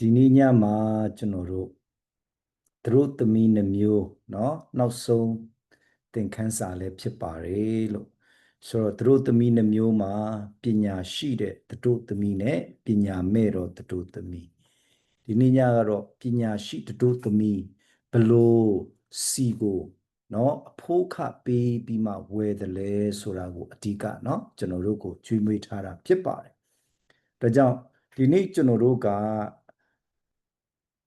ဒီနေ့ညမှာကျွန်တော်တို့သူတို့သမီးနှမျိုးเนาะနောက်ဆုံးသင်ခန်းစာလည်းဖြစ်ပါတယ်လို့ဆိုတော့သူတို့သမီးနှမျိုးမှာပညာရှိတဲ့သူတို့သမီးနဲ့ပညာမဲ့တော့သူတို့သမီးဒီနေ့ညကတော့ပညာရှိသူတို့သမီးဘလို့စီကိုเนาะအဖိုးခပေးပြီးမှဝယ်တယ်လဲဆိုတာကိုအဓိကเนาะကျွန်တော်တို့ကိုကျွေးမွေးထားတာဖြစ်ပါတယ်ဒါကြောင့်ဒီနေ့ကျွန်တော်တို့က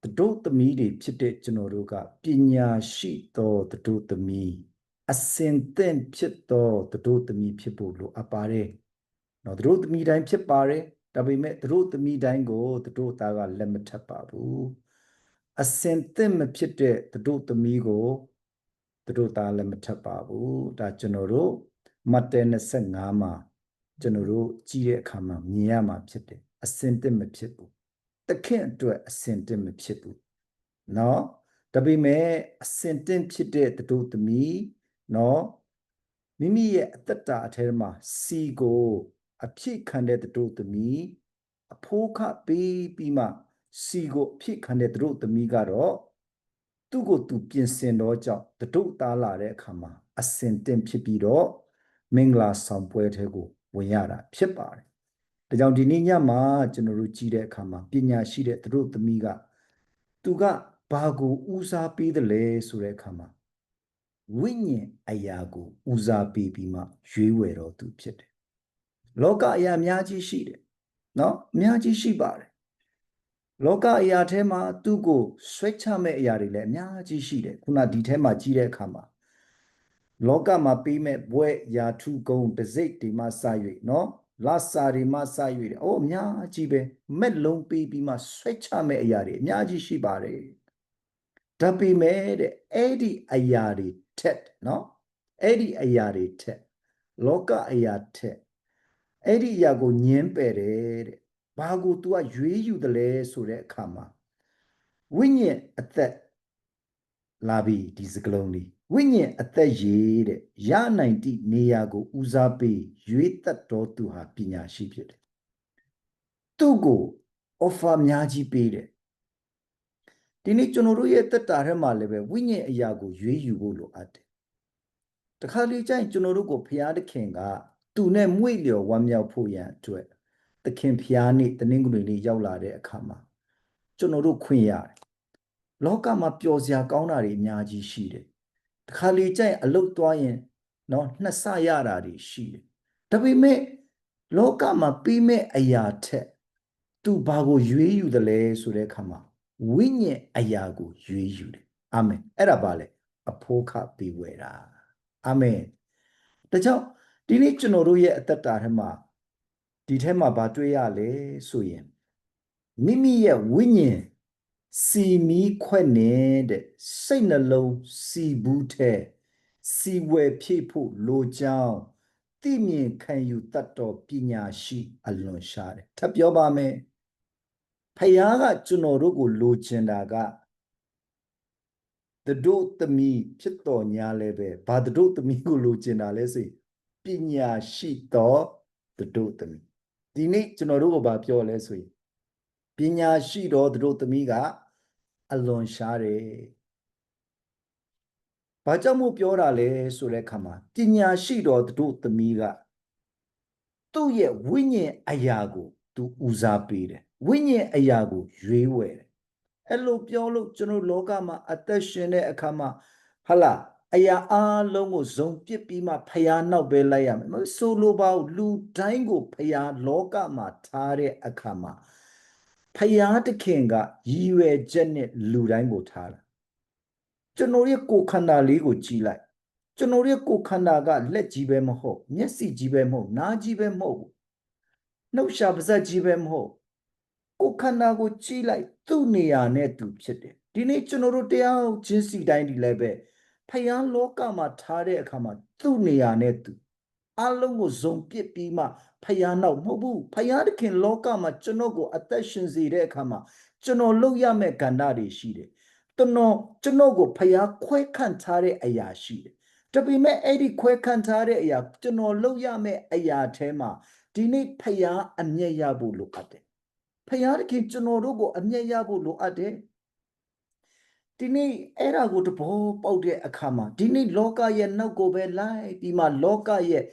တတို့သမီးတွေဖြစ်တဲ့ကျွန်တော်တို့ကပညာရှိသောတတို့သမီးအစင်သင့်ဖြစ်သောတတို့သမီးဖြစ်ဖို့လိုအပ်ပါတယ်။နော်တတို့သမီးတိုင်းဖြစ်ပါတယ်။ဒါပေမဲ့တတို့သမီးတိုင်းကိုတတို့သားကလက်မထပ်ပါဘူး။အစင်သင့်မဖြစ်တဲ့တတို့သမီးကိုတတို့သားလက်မထပ်ပါဘူး။ဒါကျွန်တော်တို့မတ်တဲ25မှာကျွန်တော်တို့ကြည့်တဲ့အခါမှာမြင်ရမှာဖြစ်တယ်။အစင်သင့်မဖြစ်ဘူး တခင်အတွက်အစင်တင်မဖြစ်ဘူးเนาะဒါပေမဲ့အစင်တင်ဖြစ်တဲ့တူသမီးเนาะမိမိရဲ့အသက်တာအထဲမှာစီကို အဖြစ်ခံတဲ့တူသမီးအဖိုးခပေးပြီးမှစီကိုအဖြစ်ခံတဲ့တူသမီးကတော့သူ့ကိုသူပြင်ဆင်တော့ကြောင့်တူသားလာတဲ့အခါမှာအစင်တင်ဖြစ်ပြီးတော့မင်္ဂလာဆောင်ပွဲထဲကိုဝင်ရတာဖြစ်ပါတယ် ဒါကြောင့်ဒီနေ့ညမှာကျွန်တော်တို့ကြည့်တဲ့အခါမှာပညာရှိတဲ့သူတို့သမီးကသူကဘာကိုဦးစားပေးတယ်လဲဆိုတဲ့အခါမှာဝိညာဉ်အရာကိုဦးစားပေးပြီးမှရွေးဝယ်တော်သူဖြစ်တယ်။လောကအရာအများကြီးရှိတယ်။နော်အများကြီးရှိပါတယ်။လောကအရာထဲမှာသူ့ကိုဆွဲချမဲ့အရာတွေလည်းအများကြီးရှိတယ်။ခုနဒီထဲမှာကြည့်တဲ့အခါမှာလောကမှာပြီးမဲ့ဘွဲ့ရာထုကုံတစိတ်ဒီမှာစ၍နော် လာစာတွေမှစ၍တယ်။အိုးအများကြီးပဲမက်လုံးပေးပြီးမှဆွဲချမဲ့အရာတွေအများကြီးရှိပါတယ်။ဒါပေမဲ့တဲ့အဲ့ဒီအရာတွေထက်နော်အဲ့ဒီအရာတွေထက်လောကအရာထက်အဲ့ဒီအရာကိုညင်းပယ်တယ်တဲ့။ဘာကို तू ကရွေးယူတယ်လဲဆိုတဲ့အခါမှာဝိညာဉ်အသက်လာပြီဒီစကလုံးလေး ဝိညာဉ်အသက်ရည်တဲ့ရနိုင်သည့်နေရာကိုဦးစားပေးရွေးတတ်တော်သူဟာပညာရှိဖြစ်တယ်သူ့ကို offer များကြီးပေးတယ်ဒီနေ့ကျွန်တော်တို့ရဲ့တက်တာထဲမှာလည်းပဲဝိညာဉ်အရာကိုရွေးယူဖို့လိုအပ်တယ်တခါလေကျရင်ကျွန်တော်တို့ကိုဖျားသခင်ကသူနဲ့မွေ့လျော်ဝမ်းမြောက်ဖို့ရန်အတွက်သခင်ဖျားနေ့တနင်္ဂနွေနေ့ရောက်လာတဲ့အခါမှာကျွန်တော်တို့ခွင့်ရတယ်လောကမှာပျော်စရာကောင်းတာတွေအများကြီးရှိတယ်တ ခါလေကြိုက်အလုတ်သွားရင်နော်နှစ်ဆရတာတွေရှိတယ်ဒါပေမဲ့လောကမှာပြီးမဲ့အရာထက်သူဘာကိုရွေးယူတယ်လဲဆိုတဲ့အခါမှာဝိညာဉ်အရာကိုရွေးယူတယ်အာမင်အဲ့ဒါပါလေအဖိုးခပေးဝဲတာအာမင်ဒါကြောင့်ဒီနေ့ကျွန်တော်တို့ရဲ့အသက်တာထဲမှာဒီထဲမှာဘာတွေ့ရလဲဆိုရင်မိမိရဲ့ဝိညာဉ် စီမီခွက်နေတဲ့စိတ်နှလုံးစီဘူးထဲစီဝယ်ဖြည့်ဖို့လိုကြောင်းသိမြင်ခံယူတတ်တော်ပညာရှိအလွန်ရှားတယ်ထပ်ပြောပါမယ်ဖယားကကျွန်တော်တို့ကိုလိုချင်တာကတတို့သမီးဖြစ်တော်ညာလည်းပဲဘာတတို့သမီးကိုလိုချင်တာလဲဆိုပညာရှိတော်တတို့သမီးဒီနေ့ကျွန်တော်တို့ကဘာပြောလဲဆိုရင်ပညာရှိတော်တတို့သမီးက အလွန်ရှားတယ်။ဘာကြောင့်မို့ပြောတာလဲဆိုတဲ့အခါမှာပညာရှိတော်တို့သမီးကသူ့ရဲ့ဝိညာဉ်အရာကိုသူဦးစားပေးတယ်။ဝိညာဉ်အရာကိုရွေးဝယ်တယ်။အဲ့လိုပြောလို့ကျွန်တော်လောကမှာအသက်ရှင်တဲ့အခါမှာဟလာအရာအလုံးကိုဇုံပစ်ပြီးမှဖျားနောက်ပဲလိုက်ရမယ်မဆိုလိုပါဘူးလူတိုင်းကိုဖျားလောကမှာထားတဲ့အခါမှာ ဖယားတခင်ကရည်ရွယ်ချက်နဲ့လူတိုင်းကိုထားတာကျွန်တော်ရဲ့ကိုယ်ခန္ဓာလေးကိုကြည်လိုက်ကျွန်တော်ရဲ့ကိုယ်ခန္ဓာကလက်ကြီးပဲမဟုတ်မျက်စိကြီးပဲမဟုတ်နားကြီးပဲမဟုတ်နှုတ်ရှာပါးစပ်ကြီးပဲမဟုတ်ကိုယ်ခန္ဓာကိုကြည်လိုက်သူ့နေရာနဲ့သူဖြစ်တယ်ဒီနေ့ကျွန်တော်တို့တရားချင်းစီတိုင်းဒီလည်းပဲဖယားလောကမှာထားတဲ့အခါမှာသူ့နေရာနဲ့သူအလုံးကိုဇုံပစ်ပြီးမှ ဖယားနောက်မဟုတ်ဘူးဖယားတခင်လောကမှာကျွန်တော်ကိုအသက်ရှင်စေတဲ့အခါမှာကျွန်တော်လုပ်ရမယ့်ကဏ္ဍတွေရှိတယ်ကျွန်တော်ကျွန်တော်ကိုဖယားခွဲခန့်ထားတဲ့အရာရှိတယ်တပိမဲ့အဲ့ဒီခွဲခန့်ထားတဲ့အရာကျွန်တော်လုပ်ရမယ့်အရာထဲမှာဒီနေ့ဖယားအမျက်ရဖို့လိုအပ်တယ်ဖယားသခင်ကျွန်တော်တို့ကိုအမျက်ရဖို့လိုအပ်တယ်ဒီနေ့အဲ့ဒါကိုတဘောပေါက်တဲ့အခါမှာဒီနေ့လောကရဲ့နောက်ကိုပဲလိုက်ပြီးမှလောကရဲ့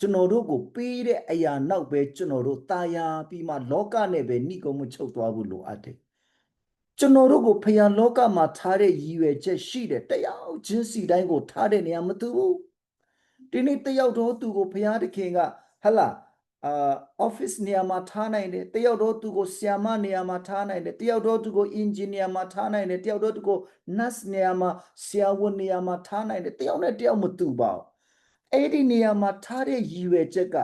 ကျွန်တော်တို့ကိုပေးတဲ့အရာနောက်ပဲကျွန်တော်တို့တာယာပြီးမှလောကနဲ့ပဲနှိကုံမချုပ်သွားဖို့လိုအပ်တယ်ကျွန်တော်တို့ကိုဖယားလောကမှာထားတဲ့ရည်ရွယ်ချက်ရှိတယ်တယောက်ချင်းစီတိုင်းကိုထားတဲ့နေရာမတူဘူးဒီနေ့တယောက်တော့သူကိုဖယားသခင်ကဟလာအာ office နေရာမှာထားနိုင်တယ်တယောက်တော့သူကိုဆီယာမနေရာမှာထားနိုင်တယ်တယောက်တော့သူကို engineer မှာထားနိုင်တယ်တယောက်တော့သူကို nurse နေရာမှာဆရာဝန်နေရာမှာထားနိုင်တယ်တယောက်နဲ့တယောက်မတူပါဘူး အဲ့ဒီနေရာမှာထားတဲ့ရည်ရွယ်ချက်က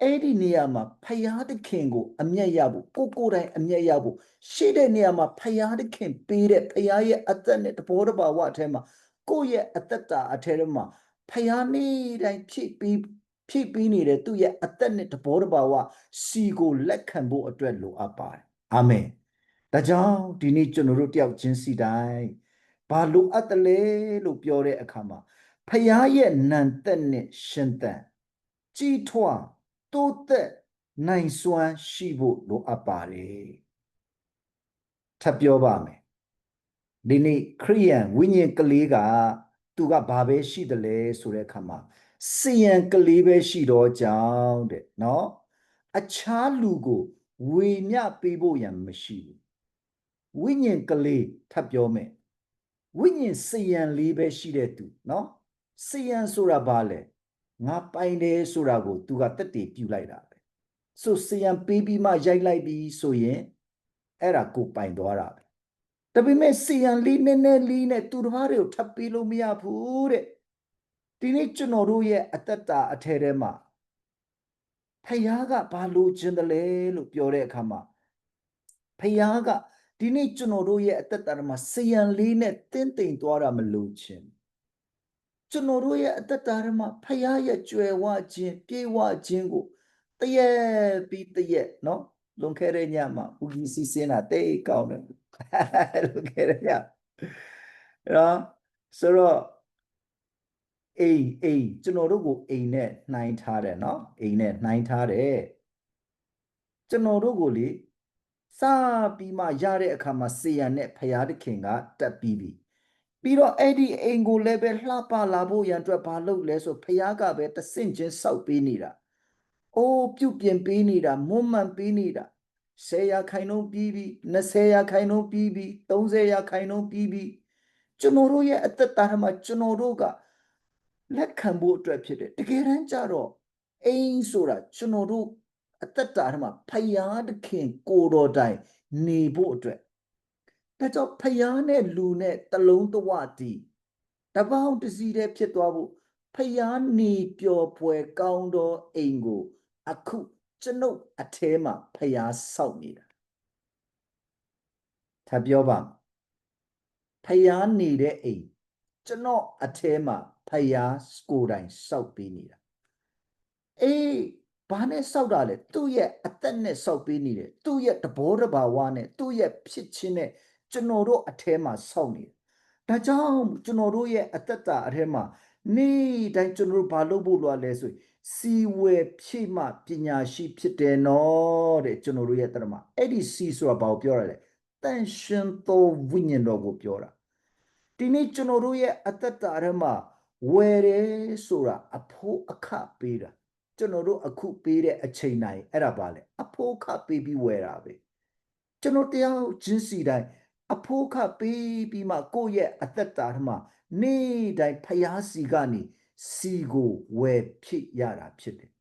အဲ့ဒီနေရာမှာဖယားသခင်ကို အမျက်ရဖို့ကိုကိုယ်တိုင်အမျက်ရဖို့ရှိတဲ့နေရာမှာဖယားသခင်ပေးတဲ့ဖယားရဲ့အသက်နဲ့တဘောတဘာဝအထဲမှာကိုယ့်ရဲ့အသက်တာအထဲမှာဖယားနေ့တိုင်းဖြည့်ပြီးဖြည့်ပြီးနေတဲ့သူ့ရဲ့အသက်နဲ့တဘောတဘာဝစီကိုလက်ခံဖို့အတွက်လိုအပ်ပါတယ်အာမင်ဒါကြောင့်ဒီနေ့ကျွန်တော်တို့တယောက်ချင်းစီတိုင်းဘာလိုအပ်တယ်လဲလို့ပြောတဲ့အခါမှာ ဖယားရဲ့နံသက်နဲ့ရှင်သန်ကြီးထွားတိုးသက်နိုင်စွမ်းရှိဖို့လိုအပ်ပါတယ်ထပ်ပြောပါမယ်ဒီနေ့ခရိယန်ဝိညာဉ်ကလေးကသူကဘာပဲရှိတယ်လဲဆိုတဲ့အခါမှာစီယံကလေးပဲရှိတော့ကြောင်းတဲ့เนาะအခြားလူကိုဝေမျှပေးဖို့ရန်မရှိဘူးဝိညာဉ်ကလေးထပ်ပြောမယ်ဝိညာဉ်စီယံလေးပဲရှိတဲ့သူเนาะ စီယံဆိုတာဘာလဲငါပိုင်တယ်ဆိုတာကို तू ကတက်တည်ပြုလိုက်တာပဲဆိုစီယံပေးပြီးမှရိုက်လိုက်ပြီးဆိုရင်အဲ့ဒါကိုပိုင်သွားတာပဲဒါပေမဲ့စီယံလေးနည်းနည်းလေးနဲ့သူတစ်ပါးတွေကိုထပ်ပေးလို့မရဘူးတဲ့ဒီနေ့ကျွန်တော်တို့ရဲ့အသက်တာအထဲထဲမှာဖယားကဘာလို့ခြင်းတယ်လဲလို့ပြောတဲ့အခါမှာဖယားကဒီနေ့ကျွန်တော်တို့ရဲ့အသက်တာမှာစီယံလေးနဲ့တင်းတိမ်သွားတာမလို့ခြင်း ကျွန်တော်တို့ရဲ့အသက်တာထဲမှာဖယားရဲ့ကြွယ်ဝခြင်းပြေဝခြင်းကိုတရက်ပြီးတရက်နော်လွန်ခဲ့တဲ့ညမှာဦးကြီးစီစင်းတာတိတ်ကောင်းတယ်လွန်ခဲ့တဲ့ညနော်ဆိုတော့အိမ်အိမ်ကျွန်တော်တို့ကိုအိမ်နဲ့နှိုင်းထားတယ်နော်အိမ်နဲ့နှိုင်းထားတယ်ကျွန်တော်တို့ကိုလေစပြီးမှရတဲ့အခါမှာစေရနဲ့ဖရာသခင်ကတက်ပြီးပြီ ပြီးတော့အဲ့ဒီအိမ်ကိုလည်းပဲလှပလာဖို့ရန်အတွက်ဘာလုပ်လဲဆိုဖရာကပဲတဆင့်ချင်းစောက်ပေးနေတာအိုးပြုတ်ပြင်ပေးနေတာမွမ်းမံပေးနေတာ10ရာခိုင်နှုန်းပြီးပြီ20ရာခိုင်နှုန်းပြီးပြီ30ရာခိုင်နှုန်းပြီးပြီကျွန်တော်တို့ရဲ့အသက်တာမှာကျွန်တော်တို့ကလက်ခံဖို့အတွက်ဖြစ်တယ်တကယ်တမ်းကျတော့အိမ်ဆိုတာကျွန်တော်တို့အသက်တာထဲမှာဖယားသခင်ကိုတော်တိုင်နေဖို့အတွက် ဒါကြောင့်ဖယားနဲ့လူနဲ့တလုံးတဝတီတပေါင်းတစည်းတည်းဖြစ်သွားဖို့ဖယားနေပျော်ပွဲကောင်းသောအိမ်ကို အခုကျွန်ုပ်အထဲမှာဖယားစောက်နေတာထပ်ပြောပါဖယားနေတဲ့အိမ်ကျွန်တော်အထဲမှာဖယားကိုယ်တိုင်စောက်ပေးနေတာအေးဘာနဲ့စောက်တာလဲသူ့ရဲ့အသက်နဲ့စောက်ပေးနေတယ်သူ့ရဲ့တဘောတဘာဝနဲ့သူ့ရဲ့ဖြစ်ချင်းနဲ့ ကျွန်တော်တို့အထဲမှာစောက်နေတယ်ဒါကြောင့်ကျွန်တော်တို့ရဲ့အသက်တာအထဲမှာနေ့တိုင်းကျွန်တော်တို့ဘာလုပ်ဖို့လိုလဲဆိုရင်စီဝယ်ဖြည့်မှပညာရှိဖြစ်တယ်နော်တဲ့ကျွန်တော်တို့ရဲ့တရမအဲ့ဒီစီဆိုတာဘာကိုပြောရလဲတန်ရှင်သောဝိညာဉ်တော်ကိုပြောတာဒီနေ့ကျွန်တော်တို့ရဲ့အသက်တာထဲမှာဝယ်တယ်ဆိုတာအဖို့အခပေးတာကျွန်တော်တို့အခုပေးတဲ့အချိန်တိုင်းအဲ့ဒါပါလေအဖို့အခပေးပြီးဝယ်တာပဲကျွန်တော်တရားချင်းစီတိုင်း အဖို့အခပေးပြီးမှကိုယ့်ရဲ့အသက်တာထဲမှာနေ့တိုင်းဖျားစီကနေစီကိုဝယ်ဖြစ်ရတာဖြစ်တယ်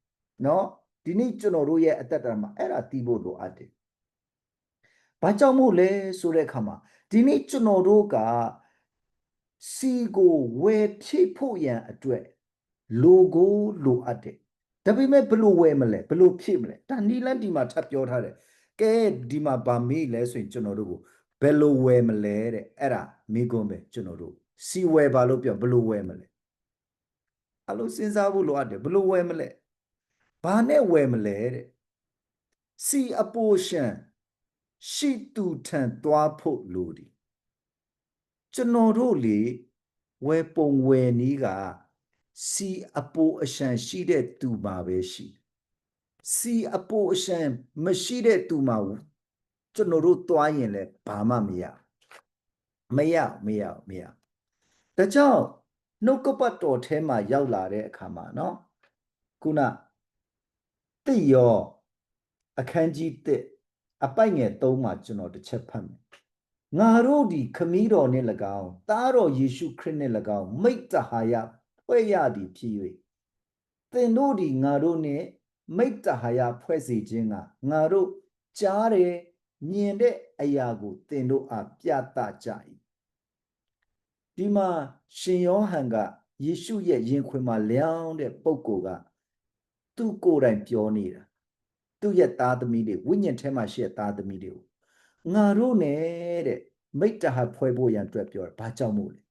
เนาะဒီနေ့ကျွန်တော်တို့ရဲ့အသက်တာမှာအဲ့ဒါတီးဖို့လိုအပ်တယ်ဘာကြောင့်မို့လဲဆိုတဲ့အခါမှာဒီနေ့ကျွန်တော်တို့ကစီကိုဝယ်ဖြစ်ဖို့ရန်အတွက်လိုကိုလိုအပ်တယ်ဒါပေမဲ့ဘလို့ဝယ်မလဲဘလို့ဖြစ်မလဲဒါနီလန်ဒီမှာထပ်ပြောထားတယ်ကဲဒီမှာဗာမေးလဲဆိုရင်ကျွန်တော်တို့ကို ဘယ်လိုဝယ်မလဲတဲ့အဲ့ဒါမိကွန်းပဲကျွန်တော်တို့စီဝယ်ပါလို့ပြောဘလို့ဝယ်မလဲအဲ့လိုစဉ်းစားဖို့လိုအပ်တယ်ဘလို့ဝယ်မလဲဘာနဲ့ဝယ်မလဲတဲ့စီအပိုရှင်ရှိသူထံသွားဖို့လိုတယ်ကျွန်တော်တို့လေဝယ်ပုံဝယ်နီးကစီအပိုအရှံရှိတဲ့သူမှာပဲရှိစီအပိုအရှံမရှိတဲ့သူမှာ ကျွန်တော်တို့သွားရင်လည်းဘာမှမရမရမရမရဒါကြောင့်နှုတ်ကပတ်တော်ထဲမှာရောက်လာတဲ့အခါမှာเนาะခုနတိရောအခန်းကြီး1အပိုက်ငယ်3မှာကျွန်တော်တစ်ချက်ဖတ်မယ်ငါတို့ဒီခမည်းတော်နှင့်၎င်းတားတော်ယေရှုခရစ်နှင့်၎င်းမိတ္တဟာယဖွဲ့ရသည်ဖြစ်၍သင်တို့ဒီငါတို့နှင့်မိတ္တဟာယဖွဲ့စေခြင်းကငါတို့ကြားတယ် မြင်တဲ့အရာကိုသင်တို့အားပြသကြ၏ဒီမှာရှင်ယောဟန်ကယေရှုရဲ့ရင်ခွင်မှာလျောင်းတဲ့ပုံကိုယ်ကသူ့ကိုယ်တိုင်ပြောနေတာသူ့ရဲ့သားသမီးတွေဝိညာဉ်ထဲမှာရှိတဲ့သားသမီးတွေကိုငါတို့နဲ့တဲ့မိတ္တဟာဖွဲ့ဖို့ရန်အတွက်ပြောတာဘာကြောင့်မို့လဲ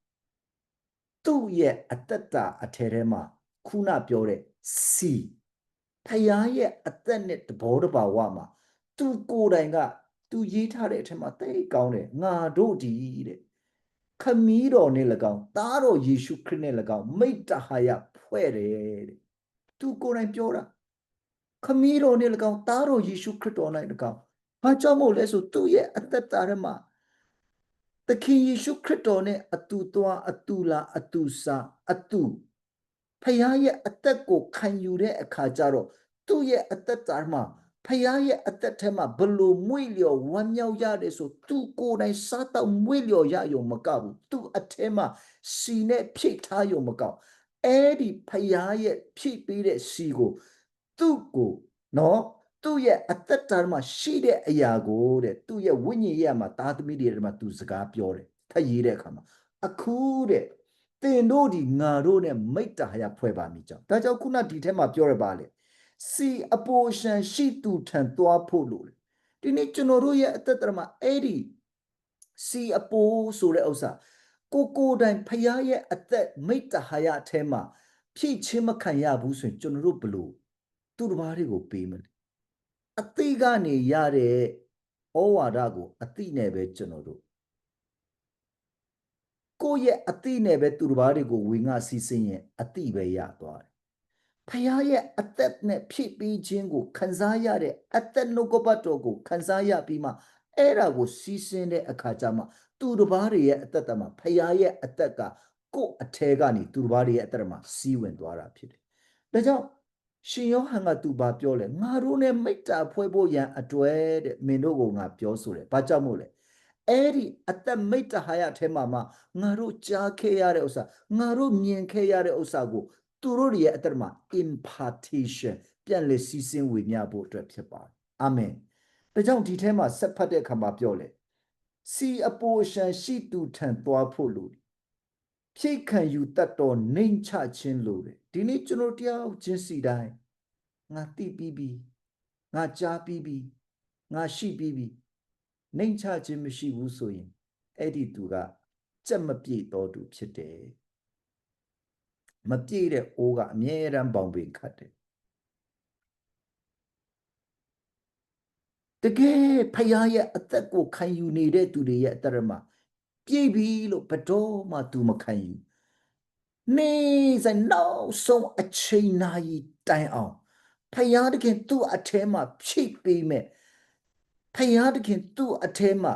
သူ့ရဲ့အတ္တတာအထဲထဲမှာခုနပြောတဲ့စီဖယားရဲ့အသက်နဲ့တဘောတဘာဝမှာသူကိုယ်တိုင်က သူရေးထားတဲ့အထက်မှာတိတ်ကောင်းတယ်ငါတို့ဒီတဲ့ခမီးတော်နဲ့၎င်းသားတော်ယေရှုခရစ်နဲ့၎င်းမိတ္တဟာယဖွဲ့တယ်တဲ့သူကိုယ်တိုင်ပြောတာခမီးတော်နဲ့၎င်းသားတော်ယေရှုခရစ်တော်၌၎င်းဘာကြောင့်မို့လဲဆိုသူ့ရဲ့အသက်တာထဲမှာသခင်ယေရှုခရစ်တော်နဲ့အတူသွားအတူလာအတူစားအတူဖခင်ရဲ့အသက်ကိုခံယူတဲ့အခါကျတော့သူ့ရဲ့အသက်တာမှာ ဖခင်ရဲ့အသက်ထဲမှာဘလို့မွေ့လျော်ဝမ်းမြောက်ရတယ်ဆိုသူကိုယ်တိုင်စားတော့မွေ့လျော်ရယုံမကဘူးသူ့အထဲမှာစီနဲ့ဖြည့်ထားယုံမကောက်အဲ့ဒီဖခင်ရဲ့ဖြည့်ပေးတဲ့စီကိုသူ့ကိုနော်သူ့ရဲ့အသက်တာမှာရှိတဲ့အရာကိုတဲ့သူ့ရဲ့ဝိညာဉ်ရဲ့မှာသားသမီးတွေထဲမှာသူစကားပြောတယ်ထပ်ရေးတဲ့အခါမှာအခုတဲ့တင်တို့ဒီငါတို့နဲ့မိတ္တဟာယဖွဲ့ပါမိကြောင်းဒါကြောင့်ခုနဒီထဲမှာပြောရပါလေ စီအပိုရှန်ရှိသူထံသွားဖို့လို့လေဒီနေ့ကျွန်တော်တို့ရဲ့အသက်တာမှာအဲ့ဒီစီအပိုဆိုတဲ့ဥစ္စာကိုကိုတိုင်ဖျားရဲ့အသက်မိတ္တဟာယအထဲမှာဖြည့်ချင်းမခံရဘူးဆိုရင်ကျွန်တော်တို့ဘလို့သူတစ်ပါးတွေကိုပေးမလဲအသိကနေရတဲ့ဩဝါဒကိုအသိနဲ့ပဲကျွန်တော်တို့ကိုယ့်ရဲ့အသိနဲ့ပဲသူတစ်ပါးတွေကိုဝေငှစီးစင်းရင်အသိပဲရသွားတယ် ဖခင်ရဲ့အသက်နဲ့ဖြစ်ပြီးခြင်းကိုခံစားရတဲ့အသက်နှုတ်ကပတ်တော်ကိုခံစားရပြီးမှအဲ့ဒါကိုစီးစင်းတဲ့အခါကျမှသူတစ်ပါးတွေရဲ့အသက်တာမှာဖခင်ရဲ့အသက်ကကိုယ့်အထဲကနေသူတစ်ပါးတွေရဲ့အသက်မှာစီးဝင်သွားတာဖြစ်တယ်။ဒါကြောင့်ရှင်ယောဟန်ကသူဘာပြောလဲငါတို့နဲ့မိတ္တာဖွဲ့ဖို့ရန်အတွဲတဲ့မင်းတို့ကငါပြောဆိုတယ်။ဘာကြောင့်မို့လဲ။အဲ့ဒီအသက်မိတ္တဟာယအထဲမှာမှငါတို့ကြားခဲ့ရတဲ့ဥစ္စာငါတို့မြင်ခဲ့ရတဲ့ဥစ္စာကို သူတို့ရဲ့အတ္တမှာ impartation ပြန်လေစီစဉ်ဝေမျှဖို့အတွက်ဖြစ်ပါတယ်အာမင်ဒါကြောင့်ဒီထဲမှာဆက်ဖတ်တဲ့အခါမှာပြောလေစီအပိုရှန်ရှိသူထံသွားဖို့လို့ဖြိတ်ခံယူတတ်တော်နှိမ်ချခြင်းလို့တယ်ဒီနေ့ကျွန်တော်တယောက်ချင်းစီတိုင်းငါသိပြီးပြီငါကြားပြီးပြီငါရှိပြီးပြီနှိမ်ချခြင်းမရှိဘူးဆိုရင်အဲ့ဒီသူကကြက်မပြေတော်သူဖြစ်တယ် မပြည့်တဲ့အိုးကအမြဲတမ်းပေါင်ပင်ခတ်တယ်တကယ်ဖယားရဲ့အသက်ကိုခံယူနေတဲ့သူတွေရဲ့အသက်မှာပြည့်ပြီလို့ဘတော်မှသူမခံယူနေစနောက်ဆုံးအချိန်နာရီတိုင်အောင်ဖယားတခင်သူ့အထဲမှာဖြည့်ပေးမဲ့ဖယားတခင်သူ့အထဲမှာ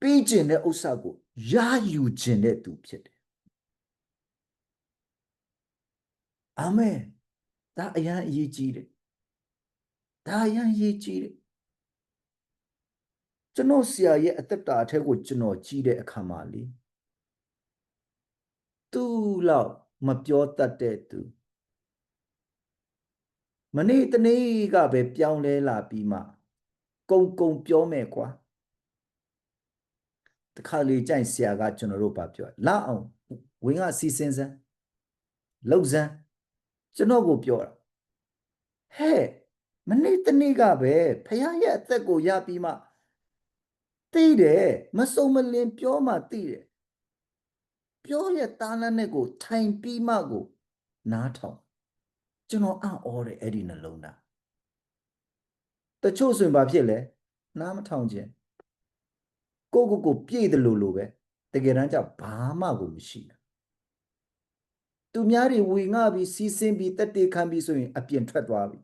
ပေးခြင်းတဲ့ဥစ္စာကိုရယူခြင်းတဲ့သူဖြစ်တယ် အာမင်ဒါအရန်အရေးကြီးတယ်ဒါအရန်အရေးကြီးတယ်ကျွန်တော်ဆရာရဲ့အသက်တာအထက်ကိုကျွန်တော်ကြည့်တဲ့အခါမှာလေသူ့လောက်မပြောတတ်တဲ့သူမနေ့တနေ့ကပဲပြောင်းလဲလာပြီးမှကုံကုံပြောမယ်ကွာတခါလေကြိုင်ဆရာကကျွန်တော်တို့ဗာပြောလာအောင်ဝင်းကစီစဉ်စမ်းလှုပ်စမ်း ကျွန်တော်ကိုပြောတာဟဲ့မနေ့တနေ့ကပဲဖခင်ရဲ့အသက်ကိုရပြီးမှသိတယ်မစုံမလင်ပြောမှသိတယ်ပြောရဲ့တားလန်းနဲ့ကို ထိုင်ပြီးမှကို နားထောင်ကျွန်တော်အံ့ဩတယ်အဲ့ဒီနှလုံးသားတချို့ဆိုရင်ဘာဖြစ်လဲနားမထောင်ခြင်းကိုကိုကိုပြည့်တယ်လို့လို့ပဲတကယ်တမ်းကျဘာမှကိုမရှိဘူး သူများတွေဝေငှပြီးစီးဆင်းပြီးတက်တေခံပြီးဆိုရင်အပြင်ထွက်သွားပြီ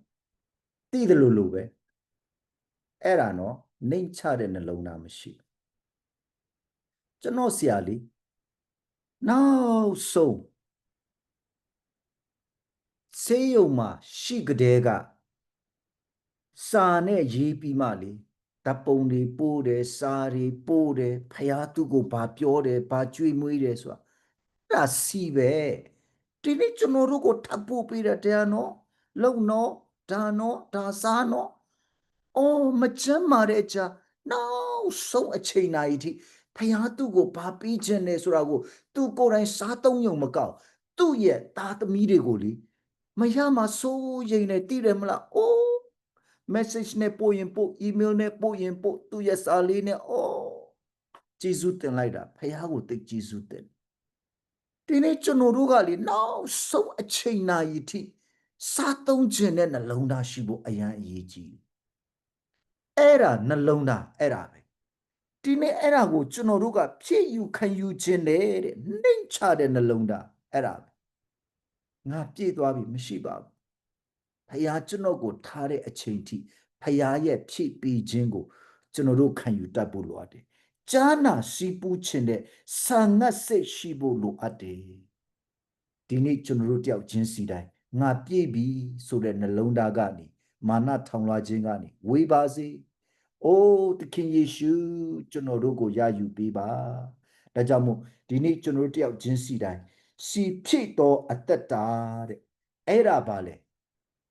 တိတယ်လို့လို့ပဲအဲ့ဒါနော်နှိမ်ချတဲ့နှလုံးသားမရှိဘူးကျွန်တော်ဆရာလေးနောက်ဆုံးဆေးရုံမှာရှိကတဲ့ကစာနဲ့ရေးပြီးမှလေဓာတ်ပုံတွေပို့တယ်စာတွေပို့တယ်ဖယားသူ့ကိုဘာပြောတယ်ဘာကြွေးမွေးတယ်ဆိုတာအဲ့ဒါစီပဲ ဒီနေ့ကျွန်တော်တို့ကိုထပ်ပို့ပေးတဲ့တရားနော်လုံနော်ဒါနော်ဒါစားနော်အော်မချမ်းမာတဲ့ကြာနောက်ဆုံးအချိန်နာရီထိဖယားသူ့ကိုဘာပြီးခြင်းလဲဆိုတာကိုသူကိုယ်တိုင်စားသုံးယုံမကောက်သူ့ရဲ့သားသမီးတွေကိုလေမရမှာစိုးရိမ်နေတည်တယ်မလားအိုး message နဲ့ပို့ရင်ပို့ email နဲ့ပို့ရင်ပို့သူရဲ့စာလေးနဲ့အော်ကျေးဇူးတင်လိုက်တာဖះကိုသိကျေးဇူးတင် ဒီနေ့ကျွန်တော်တို့ကလေနောက်ဆုံးအချိန်နာရီထိစားသုံးခြင်းနဲ့နှလုံးသားရှိဖို့အရန်အရေးကြီးတယ်အဲ့ဒါနှလုံးသားအဲ့ဒါပဲဒီနေ့အဲ့ဒါကိုကျွန်တော်တို့ကဖြည့်ယူခံယူခြင်းနဲ့တဲ့နှိမ်ချတဲ့နှလုံးသားအဲ့ဒါပဲငါပြည့်သွားပြီမရှိပါဘူးဖះကျွန်တော်ကိုထားတဲ့အချိန်ထိဖះရဲ့ဖြည့်ပြီးခြင်းကိုကျွန်တော်တို့ခံယူတတ်ဖို့လိုအပ်တယ်။ ကြားနာစီးပူးခြင်းတဲ့ဆာငတ်စိတ်ရှိဖို့လိုအပ်တယ်။ဒီနေ့ကျွန်တော်တို့တယောက်ချင်းစီတိုင်းငါပြည့်ပြီဆိုတဲ့နှလုံးသားကနေမာနထောင်လွှာခြင်းကနေဝေးပါစေ။အိုးသခင်ယေရှုကျွန်တော်တို့ကိုရယူပေးပါ။ဒါကြောင့်မို့ဒီနေ့ကျွန်တော်တို့တယောက်ချင်းစီတိုင်းစီဖြစ်သောအသက်တာတဲ့အဲ့ဒါပါလေ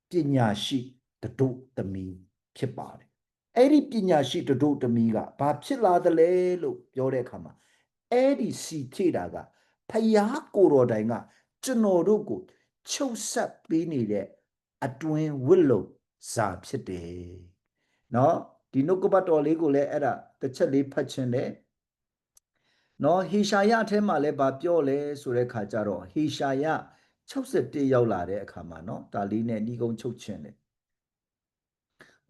ပညာရှိတတို့သမီးဖြစ်ပါတယ် အဲ့ဒီပညာရှိတတို့သမီးကဘာဖြစ်လာသလဲလို့ပြောတဲ့အခါမှာအဲ့ဒီစီဖြည့်တာကဖယားကိုတော်တိုင်ကကျွန်တော်တို့ကိုချုပ်ဆက်ပေးနေတဲ့အတွင်းဝစ်လုံစာဖြစ်တယ်เนาะဒီနှုတ်ကပတ်တော်လေးကိုလည်းအဲ့ဒါတစ်ချက်လေးဖတ်ခြင်းနဲ့နော်ဟေရှာယအထဲမှာလည်းဗာပြောလဲဆိုတဲ့ခါကျတော့ဟေရှာယ61ရောက်လာတဲ့အခါမှာနော်ဒါလေးနဲ့ဤကုန်းချုပ်ခြင်းတယ်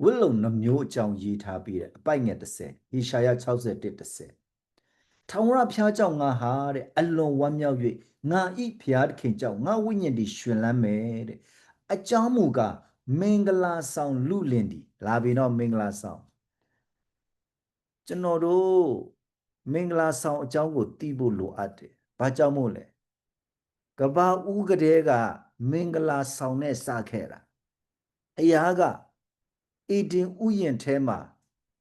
ဝိလုံနှမျိုးအကြောင်းရေးထားပြီးတယ်အပိုက်ငယ်30ဟေရှာယ61 30ထောင်ရဖျားကြောင့်ငါဟာတဲ့အလွန်ဝမ်းမြောက်၍ငါဤဖျားသခင်ကြောင့်ငါဝိညာဉ်ဒီရှင်လန်းမယ်တဲ့အကြောင်းမူကားမင်္ဂလာဆောင်လူလင်ဒီလာပြီတော့မင်္ဂလာဆောင်ကျွန်တော်တို့မင်္ဂလာဆောင်အကြောင်းကိုသိဖို့လိုအပ်တယ်။ဘာကြောင့်မို့လဲ။ကဘာဦးကတဲ့ကမင်္ဂလာဆောင်နဲ့စခဲ့တာ။အရာက အေဒင်ဥယျင်ထဲမှာ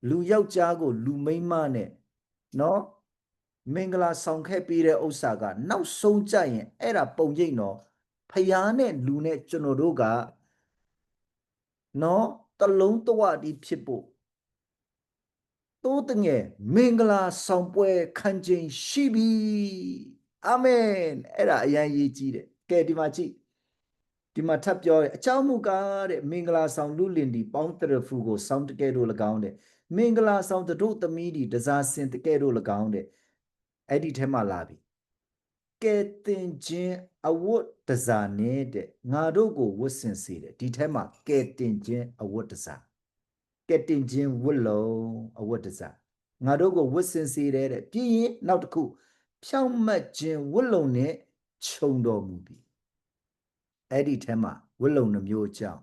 လူယောက်ျားကို လူမိန်းမနဲ့နော်မင်္ဂလာဆောင်ခဲ့ပြီးတဲ့ဥစ္စာက နောက်ဆုံးကြရင်အဲ့ဒါပုံရိပ်နော်ဖယားနဲ့လူနဲ့ကျွန်တော်တို့ကနော်တလုံးတဝတီဖြစ်ဖို့တိုးတငယ်မင်္ဂလာဆောင်ပွဲခံခြင်းရှိပြီအာမင်အဲ့ဒါအရင်ရေးကြည့်တယ်ကဲဒီမှာကြည့် ဒီမှာထပ်ပြောတယ်အကြောင်းမူကားတဲ့မင်္ဂလာဆောင်လူလင်ဒီပေါင်းတရဖူကိုဆောင်းတကယ်တို့၎င်းတဲ့မင်္ဂလာဆောင်တို့သမီးဒီတစားစင်တကယ်တို့၎င်းတဲ့အဲ့ဒီထဲမှာလာပြီကဲတင်ခြင်းအဝတ်တစားနဲ့တဲ့ငါတို့ကိုဝတ်ဆင်စေတယ်ဒီထဲမှာကဲတင်ခြင်းအဝတ်တစားကဲတင်ခြင်းဝတ်လုံးအဝတ်တစားငါတို့ကိုဝတ်ဆင်စေတယ်တဲ့ပြီးရင်နောက်တစ်ခုဖြောင့်မတ်ခြင်းဝတ်လုံးနဲ့ခြုံတော်မူပြီ အဲ့ဒီထဲမှာဝတ်လုံးနှမျိုးအကြောင်း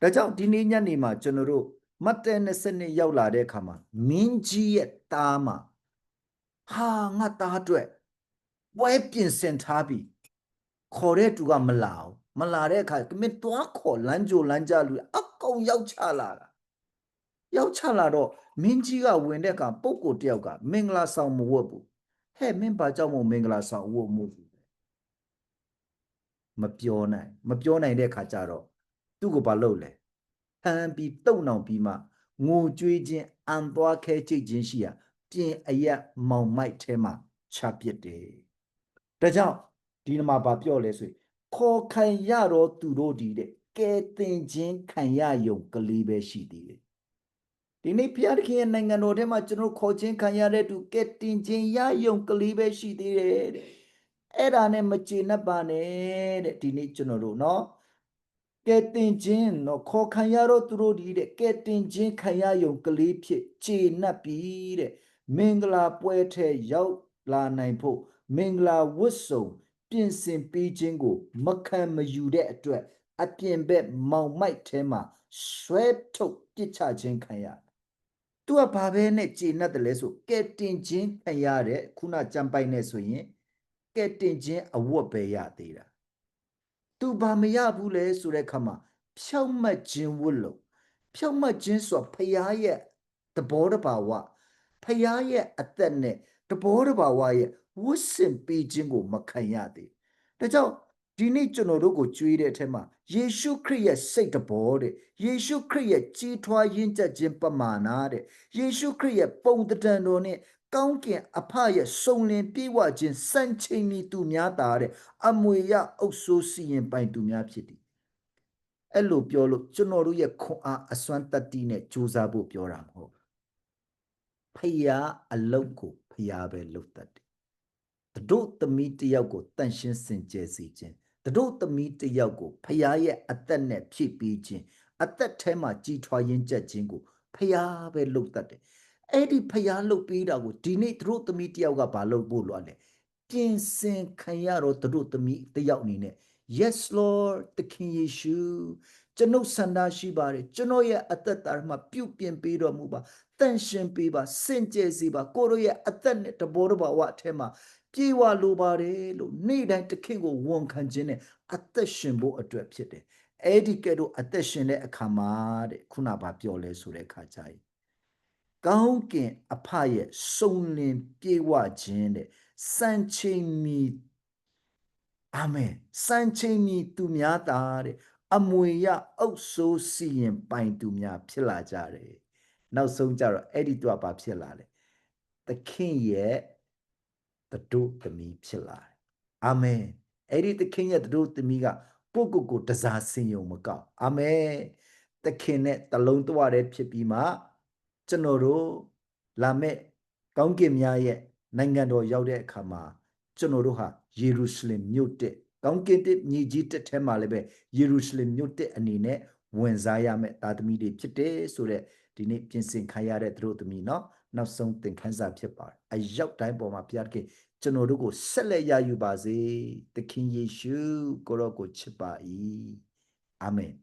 ဒါကြောင့်ဒီနေ့ညနေမှာကျွန်တော်တို့မတ်တဲ20ရောက်လာတဲ့အခါမှာမင်းကြီးရဲ့သားမှာဟာငါသားအတွက်ပွဲပြင်ဆင်ထားပြီခေါ်တဲ့သူကမလာဘူးမလာတဲ့အခါမင်းတွားခေါ်လမ်းကြိုလမ်းကြလူအကုန်ရောက်ချလာတာရောက်ချလာတော့မင်းကြီးကဝင်တဲ့အခါပုပ်ကိုတယောက်ကမင်္ဂလာဆောင်မဝတ်ဘူးဟဲ့မင်းဘာကြောင့်မို့မင်္ဂလာဆောင်ဝတ်မှု မပြောနိုင်မပြောနိုင်တဲ့အခါကျတော့သူ့ကိုဘာလုပ်လဲဟန်ပြီးတုံနောင်ပြီးမှငိုကြွေးခြင်းအံသွားခဲချိတ်ခြင်းရှိရာပြင်အရက်မောင်မိုက်ထဲမှာချပစ်တယ်ဒါကြောင့်ဒီမှာဘာပြောလဲဆိုခေါ်ခံရတော့သူတို့ဒီတဲ့ကဲတင်ခြင်းခံရယုံကလေးပဲရှိသေးတယ်ဒီနေ့ဘုရားသခင်ရဲ့နိုင်ငံတော်ထဲမှာကျွန်တော်ခေါ်ခြင်းခံရတဲ့သူကဲတင်ခြင်းရယုံကလေးပဲရှိသေးတယ်တဲ့ အဲ့ဒါနဲ့မကျေနပ်ပါနဲ့တဲ့ဒီနေ့ကျွန်တော်တို့နော်ကဲတင်ခြင်းတော့ခေါ်ခံရတော့သူတို့ဒီတဲ့ကဲတင်ခြင်းခံရယုံကလေးဖြစ်ကျေနပ်ပြီတဲ့မင်္ဂလာပွဲထဲရောက်လာနိုင်ဖို့မင်္ဂလာဝတ်စုံပြင်ဆင်ပေးခြင်းကို မခံမယူတဲ့အတွက်အပြင်ဘက်မောင်မိုက်ထဲမှာဆွဲထုတ်ပြစ်ချခြင်းခံရသူကဘာပဲနဲ့ကျေနပ်တယ်လဲဆိုကဲတင်ခြင်းခံရတဲ့ခုနကြံပိုက်နဲ့ဆိုရင် ကဲတင်ချင်းအဝတ်ပဲရသေးတာသူဘာမရဘူးလဲဆိုတဲ့ခါမှာဖြောက်မှတ်ခြင်းဝတ်လို့ဖြောက်မှတ်ခြင်းဆိုဖရားရဲ့သဘောတဘာဝဖရားရဲ့အသက်နဲ့တဘောတဘာဝရဲ့ဝတ်ဆင်ပေးခြင်းကိုမခံရသေးဒါကြောင့်ဒီနေ့ကျွန်တော်တို့ကိုကြွေးတဲ့အထက်မှာယေရှုခရစ်ရဲ့စိတ်တဘောတဲ့ယေရှုခရစ်ရဲ့ကြီးထွားရင့်ကျက်ခြင်းပမာဏတဲ့ယေရှုခရစ်ရဲ့ပုံတံတော်နဲ့ ကောင်းကင်အဖရဲ့စုံလင်ပြေဝခြင်းစံချိန်မီသူများတာတဲ့အမွေရအုပ်ဆိုးစီရင်ပိုင်သူများဖြစ်သည်အဲ့လိုပြောလို့ကျွန်တော်တို့ရဲ့ခွန်အားအစွမ်းတတ္တိနဲ့ကြိုးစားဖို့ပြောတာမဟုတ်ဘူးဖယားအလုတ်ကိုဖယားပဲလုပ်တတ်တယ်တတို့သမီးတစ်ယောက်ကိုတန်ရှင်းစင်ကြယ်စေခြင်းတတို့သမီးတစ်ယောက်ကိုဖယားရဲ့အသက်နဲ့ဖြည့်ပြီးခြင်းအသက်ထဲမှာကြီးထွားရင်းကျက်ခြင်းကိုဖယားပဲလုပ်တတ်တယ် အဲ့ဒီဖယားလုပ်ပြီးတာကိုဒီနေ့တတို့သမီးတစ်ယောက်ကဘာလုပ်ဖို့လိုလဲပြင်ဆင်ခံရတော့တတို့သမီးတစ်ယောက်အနေနဲ့ yes lord သခင်ယေရှုကျွန်ုပ်ဆန္ဒရှိပါတယ်ကျွန်တော်ရဲ့အသက်တာမှာပြုပြင်ပေးတော်မူပါတန်ရှင်ပေးပါစင်ကြယ်စေပါကိုရောရဲ့အသက်နဲ့တဘောတဘာဝအထက်မှာပြေဝလိုပါတယ်လို့နေ့တိုင်းတခင်ကိုဝန်ခံခြင်းနဲ့အသက်ရှင်ဖို့အတွက်ဖြစ်တယ်အဲ့ဒီကဲ့သို့အသက်ရှင်တဲ့အခါမှာတဲ့ခုနကပြောလဲဆိုတဲ့အခါကျရင် ကောင်းကင်အဖရဲ့စုံလင်ပြေဝခြင်းတဲ့စံချိန်မီအာမင်စံချိန်မီသူများတာတဲ့အမွေရအုပ်ဆိုးစီရင်ပိုင်သူများဖြစ်လာကြတယ်နောက်ဆုံးကြတော့အဲ့ဒီတော့ဘာဖြစ်လာလဲသခင်ရဲ့တတို့သမီးဖြစ်လာတယ်အာမင်အဲ့ဒီသခင်ရဲ့တတို့သမီးကပုဂ္ဂိုလ်ကိုတစားစင်ယုံမကောက်အာမင်သခင်နဲ့တလုံးတဝရဲဖြစ်ပြီးမှ ကျွန်တော်တို့လာမဲ့ကောင်းကင်များရဲ့နိုင်ငံတော်ရောက်တဲ့အခါမှာကျွန်တော်တို့ဟာယေရုရှလင်မြို့တက်ကောင်းကင်တက်မြေကြီးတက်ထဲမှာလည်းပဲယေရုရှလင်မြို့တက်အနေနဲ့ဝင်စားရမယ့်သားသမီးတွေဖြစ်တယ်ဆိုတော့ဒီနေ့ပြင်ဆင်ခံရတဲ့သူတို့သမီးเนาะနောက်ဆုံးသင်ခန်းစာဖြစ်ပါတယ်အရောက်တိုင်းပေါ်မှာဘုရားတခင်ကျွန်တော်တို့ကိုဆက်လက်ရယူပါစေသခင်ယေရှုကိုရောကိုချစ်ပါ၏အာမင်